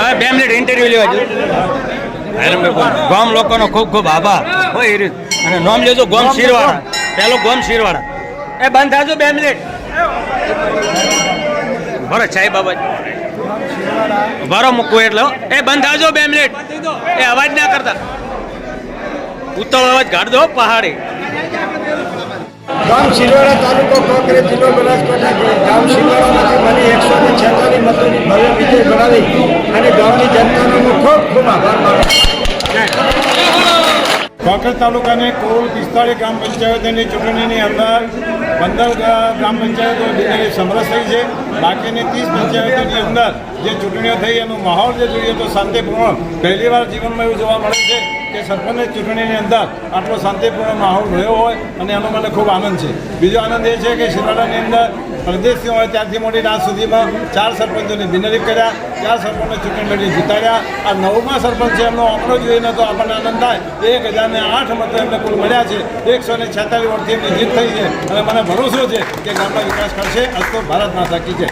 હવે બે minute interview લેવા જોઈએ ગામ લોકોનો ખૂબ ખૂબ આભાર. હોય એ અને નામ લેજો ગોમ શીરવાળા. પેલો ગોમ શીરવાળા. એ બંધ થાજો બે મિનિટ. બરો સાહેબ બાબા બરો મૂકવું એટલે એ બંધ થાજો બે મિનિટ. એ અવાજ ના કરતા. ઉત્તર અવાજ કાઢ દો પહાડી. ગામ શિલવાડા તાલુકો કોંગ્રેસ જિલ્લો બનાસકાંઠા છે. ગામ શિલવાડામાંથી મને એકસો ને છેતાલીસ મતોની ભવ્ય વિજય બનાવી અને જનતાનો હું ખૂબ ખૂબ આભાર માનું છું. તાલુકાની કુલ પિસ્તાળીસ ગ્રામ પંચાયતોની ચૂંટણીની અંદર પંદર ગ્રામ પંચાયતો સમરસ થઈ છે. બાકીની ત્રીસ પંચાયતોની અંદર જે ચૂંટણીઓ થઈ એનો માહોલ જે જોઈએ તો શાંતિપૂર્ણ. પહેલીવાર જીવનમાં એવું જોવા મળે છે કે સરપંચની ચૂંટણીની અંદર આટલો શાંતિપૂર્ણ માહોલ રહ્યો હોય અને એનો મને ખૂબ આનંદ છે. બીજો આનંદ એ છે કે શિરાળાની અંદર પ્રદેશથી હોય ત્યારથી મોટી રાત સુધીમાં ચાર સરપંચોને બિનરી કર્યા. ચાર સરપંચને ચૂંટણી લડી જીતાડ્યા. આ નવમા સરપંચ છે, એમનો આંકડો જોઈને તો આપણને આનંદ થાય. એક હજારને આઠ મતો એમને કુલ મળ્યા છે. એકસો ને છેતાલીસ વર્ષથી એમની જીત થઈ છે. અને મને ભરોસો છે કે ગામનો વિકાસ કરશે. અસ્તો ભારત માતા કી જય.